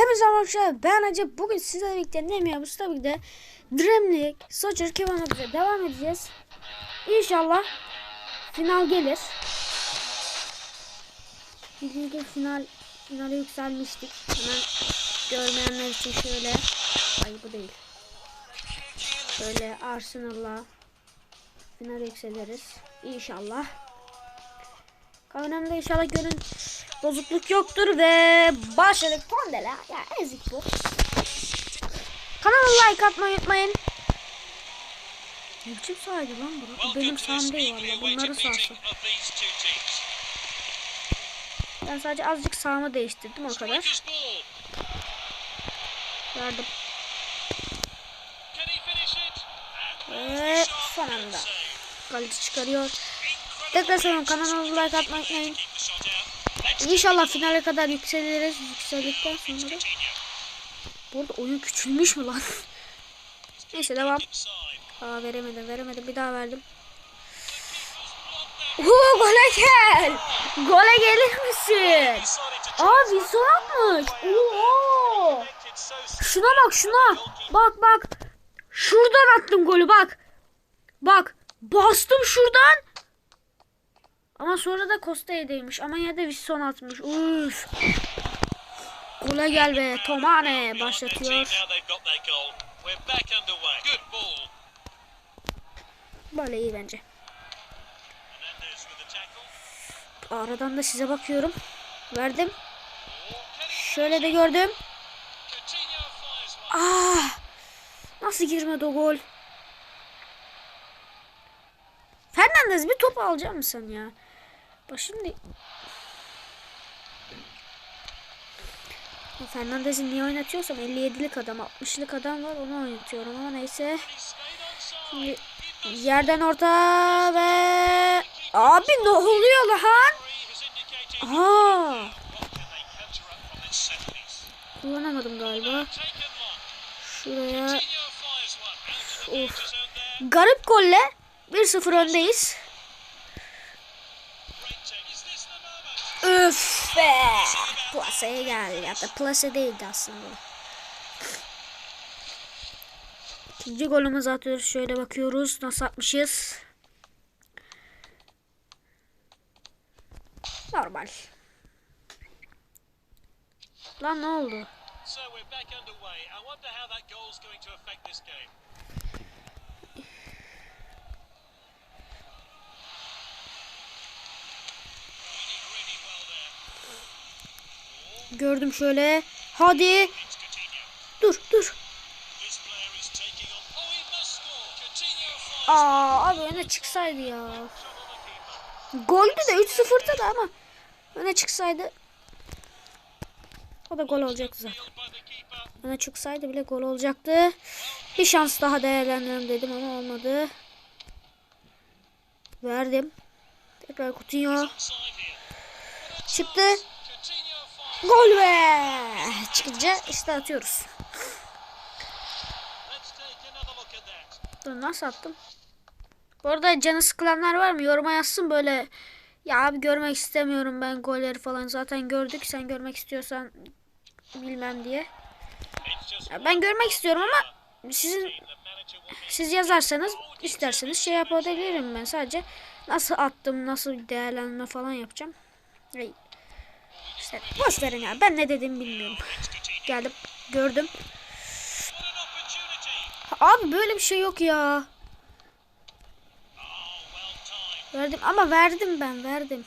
Hepinize arkadaşlar. Ben Acep. Bugün sizlerle birlikte ne mi yapıyoruz? Tabii ki de Dream League, Soccer bize devam edeceğiz. İnşallah final gelir. Gibi final finale yükselmiştik. Hemen görmeyenler için şöyle ay bu değil. Şöyle Arsenal'la finale yükseliriz. İnşallah. Kameramda inşallah görün bozukluk yoktur ve başladık Pondela. Ya ezik bu. Kanala like atmayı unutmayın. Ne biçim sahaydı lan bu? Bu benim saham değil valla. Bunların sahası. Ben sadece azıcık sahamı değiştirdim o kadar. Verdim. Ve son anda. Kaleci çıkarıyor. Tekrar söylüyorum kanala like atmayı unutmayın. İnşallah finale kadar yükseliriz. Yükseldikten sonra da. Bu oyun küçülmüş mü lan? Neyse devam. Aa veremedim veremedim bir daha verdim. Oo gole gel. Gole gelir misin? Aa Wilson atmış. Oo. Şuna bak şuna. Bak bak. Şuradan attım golü bak. Bak. Bastım şuradan. Ama sonra da Costa'ya Ama yine de Wilson atmış. Uf. Gole gel be. Tomane başlatıyor. Böyle iyi bence. Aradan da size bakıyorum. Verdim. Şöyle de gördüm. Ah! Nasıl girmedi o gol? Fernandez bir top alacak mısın ya? Bak şimdi Fernandez'i niye oynatıyorsam 57'lik adam 60'lık adam var onu oynatıyorum ama neyse. Şimdi yerden orta ve abi ne oluyor lan? Aa. Kullanamadım galiba. Şuraya. Of. Garip golle 1-0 öndeyiz. Üf be. Plaseye geldi. Ya da plase değildi aslında. İkinci golümüzü atıyoruz. Şöyle bakıyoruz. Nasıl atmışız? Normal. Lan ne oldu? So we're back underway. I wonder how that goal's going to affect this game. Gördüm şöyle. Hadi. Dur dur. Aa abi öne çıksaydı ya. Goldü de 3-0'da da ama öne çıksaydı o da gol olacaktı zaten. Öne çıksaydı bile gol olacaktı. Bir şans daha değerlendirelim dedim ama olmadı. Verdim. Tekrar Coutinho çıktı. Gol be! Çıkınca işte atıyoruz. Dur nasıl attım? Bu arada canı sıkılanlar var mı? Yoruma yazsın böyle. Ya abi görmek istemiyorum ben golleri falan. Zaten gördük. Sen görmek istiyorsan bilmem diye. Ya ben görmek istiyorum ama sizin siz yazarsanız isterseniz şey yapabilirim ben. Sadece nasıl attım, nasıl değerlendirme falan yapacağım. Hey. İşte boş verin ya. Ben ne dediğimi bilmiyorum. Geldim, gördüm. Abi böyle bir şey yok ya. Verdim ama verdim ben, verdim.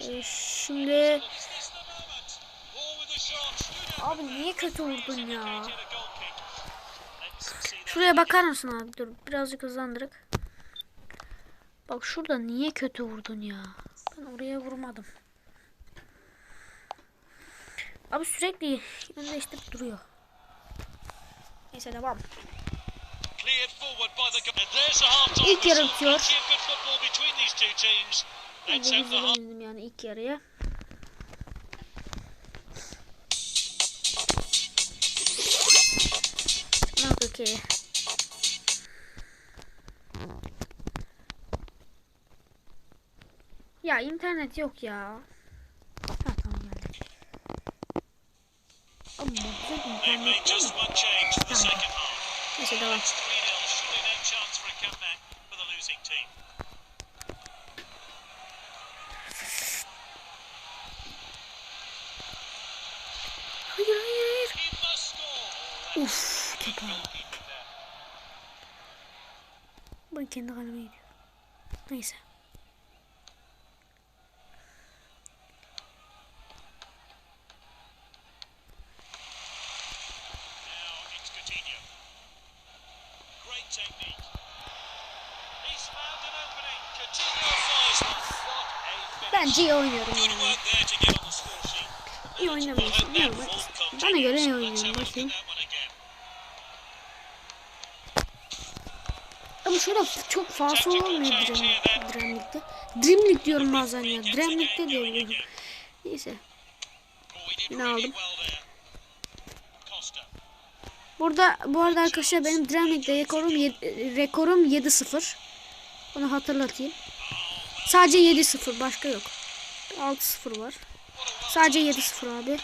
Ee, şimdi abi niye kötü vurdun ya? Şuraya bakar mısın abi? Dur birazcık hızlandırık. Bak şurada niye kötü vurdun ya? Ben oraya vurmadım. Abi sürekli yön değiştirip duruyor. Neyse devam. Cleared forward by the and there's the half-time Ya internet yok ya. Ha tamam geldi. Ama güzel internet second half. Neyse devam. It's 3 0. Surely no chance for a comeback for the losing team. Hayır hayır. Uf there. Ben kendi kaleme gidiyorum. Neyse. Bence iyi oynuyorum yani. İyi that oynamışım. form Bana göre iyi oynuyorum. Bakayım. Ama şöyle çok fazla olmuyor Dream, Dreamlik'te. Dreamlik diyorum bazen ya. Dreamlik'te diyorum. Neyse. Oh, he did Yine aldım. Burada bu arada arkadaşlar benim Dreamlik'te rekorum rekorum 7-0. Onu hatırlatayım. Sadece 7-0 başka yok. 6-0 var. Sadece 7-0 abi.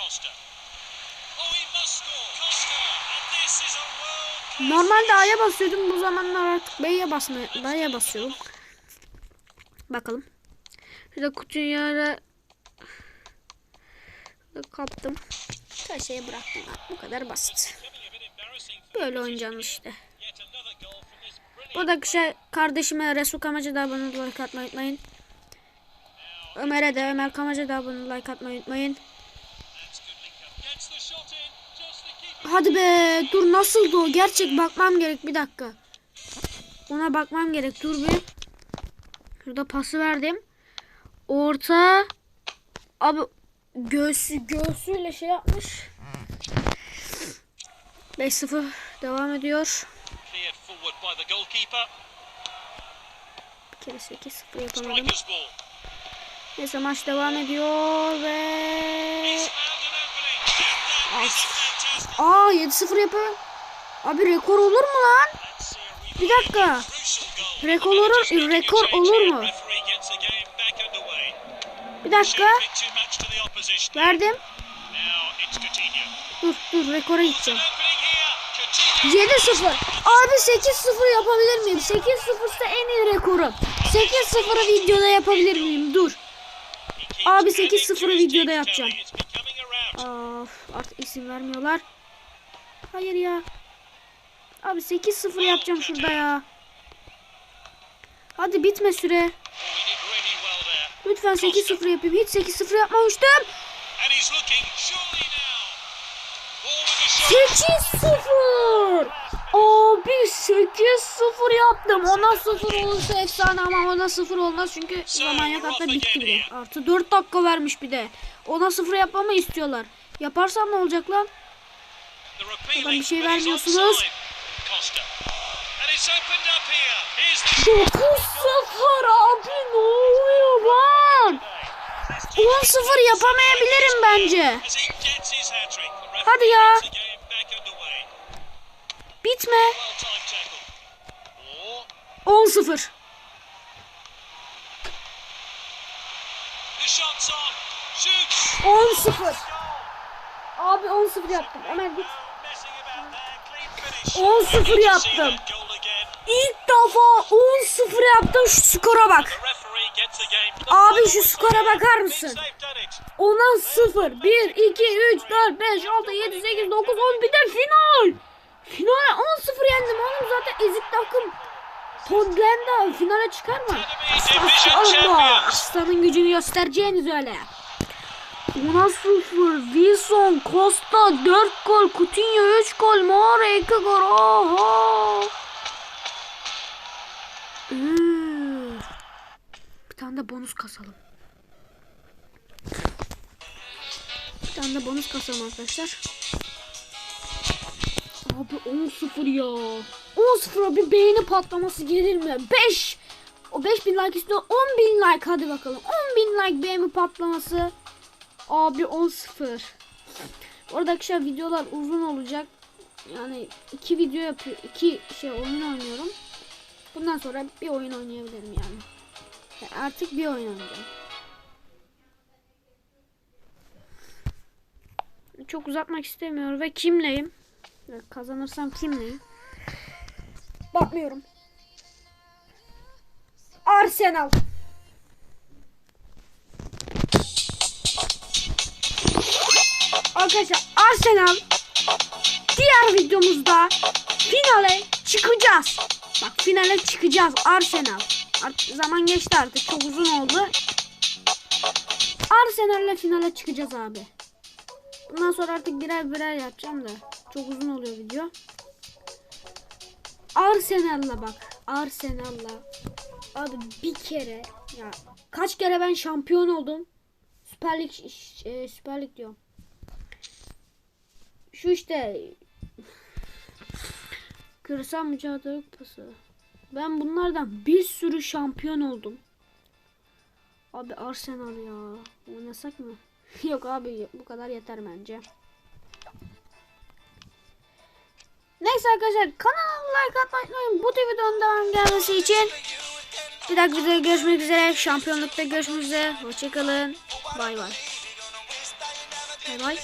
Normalde A'ya basıyordum. Bu zamanlar artık B'ye basmaya B'ye basıyorum. Bakalım. Şurada kutuyu Şurada kaptım. Her şeyi bıraktım. Bu kadar basit. Böyle oynayacaksın işte. Buradaki şey kardeşime Resul Kamacı da abone like atmayı unutmayın. Ömer'e de Ömer Kamacı da abone like atmayı unutmayın. Hadi be dur nasıldı o gerçek bakmam gerek bir dakika. Ona bakmam gerek dur bir. Şurada pası verdim. Orta. Abi göğsü göğsüyle şey yapmış. 5-0 devam ediyor. Bir kere 8-0 yapamadım. Neyse maç devam ediyor ve. Aa 7-0 yapıyor. Abi rekor olur mu lan? Bir dakika. Rekor olur, rekor olur mu? Bir dakika. Verdim. Dur dur rekora gideceğim. 7-0. Abi 8-0 yapabilir miyim? 8-0 ise en iyi rekorum. 8-0'ı videoda yapabilir miyim? Dur. Abi adding 8-0'ı to his videoda yapacağım. Of artık isim vermiyorlar. Hayır ya. Abi 8-0 yapacağım şurada ya. Hadi bitme süre. Lütfen 8-0 yapayım. Hiç 8-0 yapmamıştım. 8-0. Abi 8-0 yaptım. Ona 0 olursa efsane ama ona 0 olmaz çünkü zaman yok hatta bitti bile. Artı 4 dakika vermiş bir de. Ona 0 yapmamı istiyorlar. Yaparsam ne olacak lan? Appealing, bir şey vermiyorsunuz. onside. Costa. And it's opened up here. Here's the 9-0 abi ne oluyor lan? 10-0 yapamayabilirim bence. Hadi ya. gets the game back underway. Bitme. Well timed tackle. Or 10-0. the shot's on. 10-0. Abi 10-0 yaptım. Ömer git. Messing about there. Clean finish. 10-0 We need to see yaptım. İlk defa 10-0 yaptım şu skora bak. Abi şu skora bakar mısın? Ona 0, 1, 2, 3, 4, 5, 6, 7, 8, 9, 10 bir de final. Finale 10-0 yendim oğlum zaten ezik takım. Podlanda finale çıkar mı? Allah aslanın gücünü göstereceğiniz öyle. Ona 0, Wilson, Costa 4 gol, Coutinho 3 gol, Mora 2 gol. Oho. Bir tane de bonus kasalım. Bir tane de bonus kasalım arkadaşlar. Abi 10-0 ya. 10-0 bir beğeni patlaması gelir mi? 5. O 5000 like istiyor. 10.000 like hadi bakalım. 10.000 like beğeni patlaması. Abi 10-0. Orada arkadaşlar videolar uzun olacak. Yani iki video yapıyor. iki şey oyun oynuyorum. Bundan sonra bir oyun oynayabilirim yani. Yani artık bir oyun oynayacağım. çok uzatmak istemiyorum ve kimleyim? Kazanırsam kimleyim? Bakmıyorum. Arsenal. Arkadaşlar Arsenal diğer videomuzda finale çıkacağız. Bak finale çıkacağız Arsenal. Artık zaman geçti artık çok uzun oldu. Arsenal'le finale çıkacağız abi. Bundan sonra artık birer birer yapacağım da. Çok uzun oluyor video. Arsenal'la bak. Arsenal'la. Abi bir kere ya kaç kere ben şampiyon oldum. Süper Lig e, Süper Lig diyorum. Şu işte Küresel Mücadele Kupası. Ben bunlardan bir sürü şampiyon oldum. Abi Arsenal ya. Oynasak mı? Yok abi bu kadar yeter bence. Neyse arkadaşlar kanala like atmayı unutmayın. Bu videonun devam gelmesi için. Bir dahaki videoda görüşmek üzere. Şampiyonlukta görüşmek üzere. Hoşçakalın. Bay bay. Bay bay.